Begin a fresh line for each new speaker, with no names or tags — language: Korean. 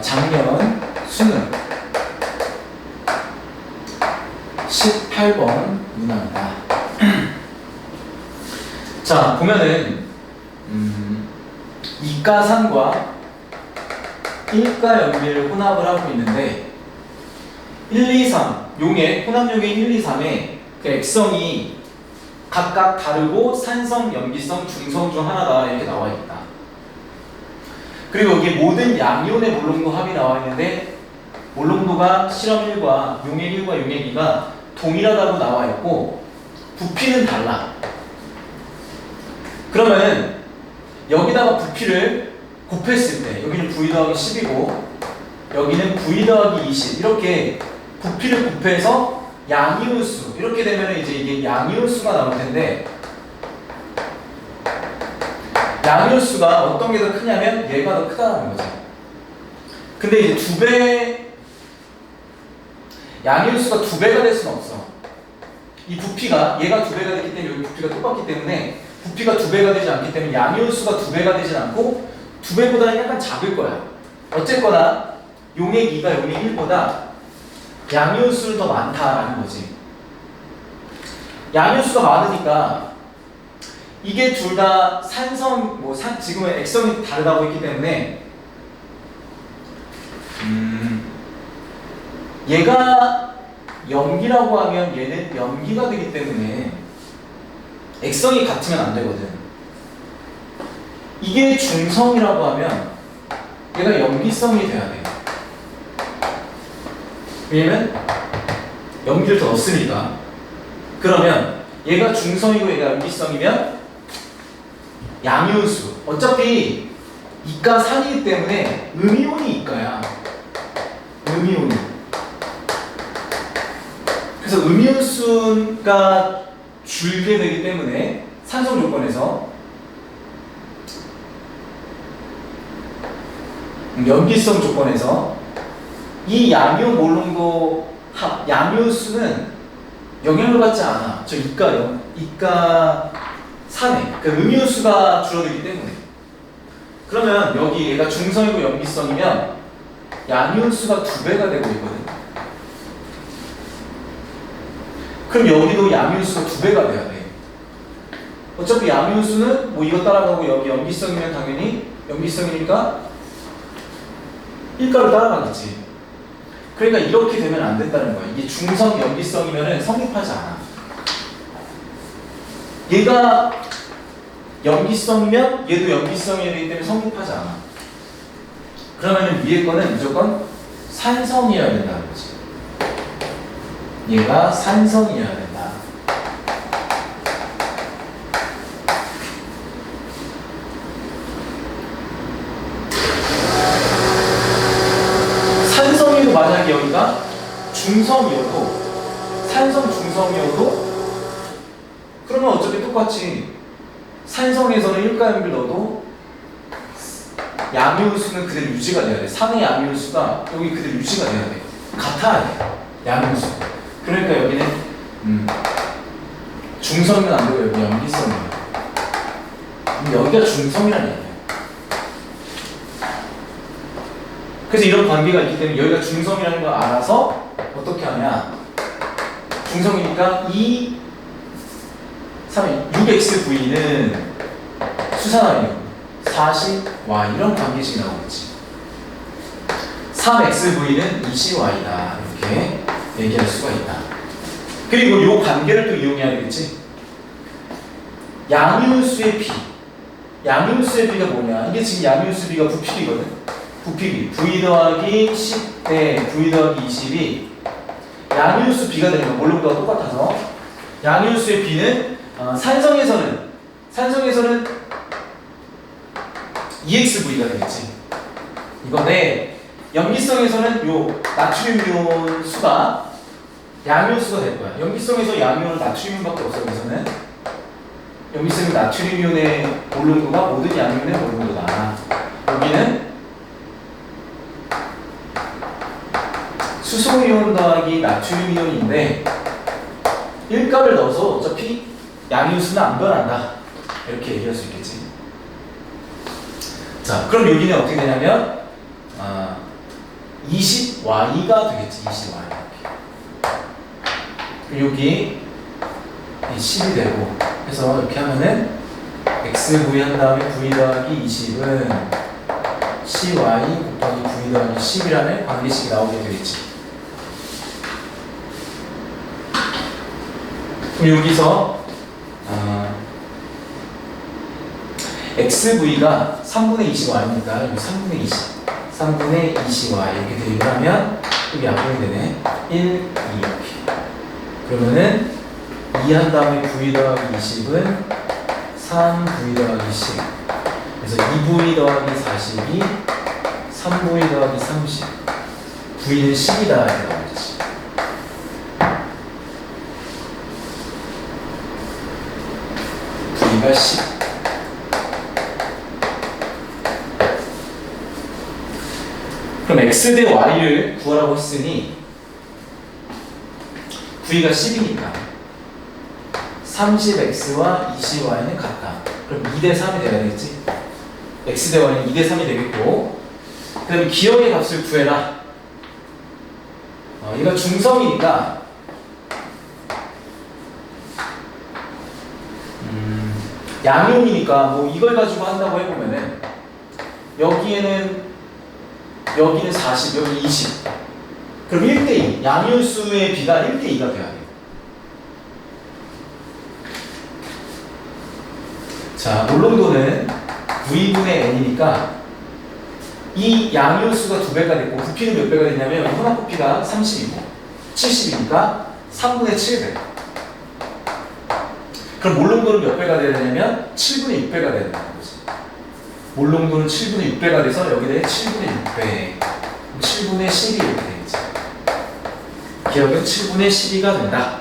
작년 수능 18번 문항이다. 자, 보면은 음, 이가산과 일가 연비를 혼합을 하고 있는데 1, 2, 3 용의 혼합용의 1, 2, 3의 그 액성이 각각 다르고 산성, 염기성, 중성 중 하나다 이렇게 나와 있다. 그리고 여기 모든 양이온의 몰롱도 합이 나와 있는데 몰롱도가 실험 1과 용액 1과 용액 2가 동일하다고 나와 있고 부피는 달라. 그러면은 여기다가 부피를 곱했을 때 여기는 V 더하기 10이고 여기는 V 더하기 20 이렇게 부피를 곱해서 양이온수 이렇게 되면 이제 이게 양이온수가 나올 텐데 양이온수가 어떤 게 더 크냐면 얘가 더 크다는 거죠. 근데 이제 두 배 양이온수가 두 배가 될 수는 없어. 이 부피가 얘가 두 배가 됐기 때문에 여기 부피가 똑같기 때문에 부피가 두 배가 되지 않기 때문에 양이온수가 두 배가 되진 않고 두 배보다는 약간 작을 거야. 어쨌거나 용액 2가 용액 1보다 양이온수는 더 많다라는 거지. 양이온수가 많으니까 이게 둘 다 산성 뭐 산, 지금은 액성이 다르다고 했기 때문에 음, 얘가 염기라고 하면 얘는 염기가 되기 때문에 액성이 같으면 안 되거든. 이게 중성이라고 하면 얘가 염기성이 돼야 돼. 왜냐면 염기를 더 넣었으니까. 그러면 얘가 중성이고 얘가 염기성이면 양이온수. 어차피 이가 산이기 때문에 음이온이 이가야. 음이온이. 그래서 음이온수가 줄게 되기 때문에 산성 조건에서 염기성 조건에서 이 양이온 몰롱도 합 양이온수는 영향을 받지 않아. 저 이가 영 이가 산에 그 음이온수가 줄어들기 때문에 그러면 여기 얘가 중성이고 염기성이면 양이온수가 두 배가 되고 있거든. 그럼 여기도 양이온수가 두 배가 돼야 돼. 어차피 양이온수는 뭐 이거 따라가고 여기 염기성이면 당연히 염기성이니까 1가를 따라가겠지. 그러니까 이렇게 되면 안 된다는 거야. 이게 중성 염기성이면 성립하지 않아. 얘가 염기성이면 얘도 염기성이기 때문에 성립하지 않아. 그러면 위에 거는 무조건 산성이어야 된다는 거지. 얘가 산성이어야 된다. 산성이도 만약에 여기가 중성이어도 산성 중성이어도 그러면 어차피 똑같이 산성에서는 1가염을 넣어도 양이온수는 그대로 유지가 돼야 돼. 산의 양이온수가 여기 그대로 유지가 돼야 돼. 같아야 돼. 양이온수. 그러니까 여기는 음, 중성은 안 되고 여기. 그럼 여기가 중성이라는 얘기야. 그래서 이런 관계가 있기 때문에 여기가 중성이라는 걸 알아서 어떻게 하냐. 중성이니까 이 3, 6xv는 수산화이요 40y 이런 관계식이 나오겠지. 3xv는 20y다 이렇게 얘기할 수가 있다. 그리고 이 관계를 또 이용해야 되겠지. 양이온수의 비. 양이온수의 비가 뭐냐? 이게 지금 양이온수 비가 부피비거든. 부피비. v 더하기 10대 v 더하기 20이 양이온수 비가 되는 거야. 몰롱도가 똑같아서. 양이온수의 비는 어, 산성에서는 산성에서는 EXV가 되겠지. 이건데 염기성에서는 요 나트륨 이온 수가 양이온 수가 될 거야. 염기성에서 양이온은 나트륨밖에 없어 여기서는. 염기성이 나트륨 이온의 몰롱도가 모든 양이온의 몰롱도다. 여기는 수소 이온 더하기 나트륨 이온인데 1가를 넣어서 어차피 양이온수는 안 변한다. 이렇게 얘기할 수 있겠지. 자, 그럼 여기는 어떻게 되냐면 아, 20y가 되겠지 20y 이렇게 여기 이 10이 되고 해서 이렇게 하면은 xv 한 다음에 v 더하기 20은 cy 곱하기 v 더하기 10이라는 관계식이 나오게 되겠지 그럼 여기서 XV가 3분의 20Y니까? 여기 3분의 20 3분의 20Y 이렇게 대입을 하면 여기 약분이 되네. 1, 2 이렇게. 그러면은 2 한 다음에 V 더하기 20은 3V 더하기 10 그래서 2V 더하기 40이 3V 더하기 30 V는 10이다 이렇게 나오겠지 V가 10 그럼 x 대 y를 구하라고 했으니 v가 10이니까 30x와 20y는 같다. 그럼 2대 3이 돼야 되겠지? x 대 y는 2대 3이 되겠고 그 다음에 기억의 값을 구해라. 어, 얘가 중성이니까 음, 양용이니까 뭐 이걸 가지고 한다고 해보면은 여기에는 여기는 40, 여기 20. 그럼 1대2. 양윤수의 비가 1대2가 돼야 돼요. 자, 몰롱도는 V분의 N이니까 이 양윤수가 두 배가 됐고 부피는 몇 배가 됐냐면 혼합 부피가 30이고 70이니까 3분의 7배. 그럼 몰롱도는 몇 배가 되냐면 7분의 6배가 되는 거지. 몰롱도는 7분의 6배가 돼서 여기에 7분의 6배. 7분의 12 이렇게 되겠지. 기억은 7분의 12가 된다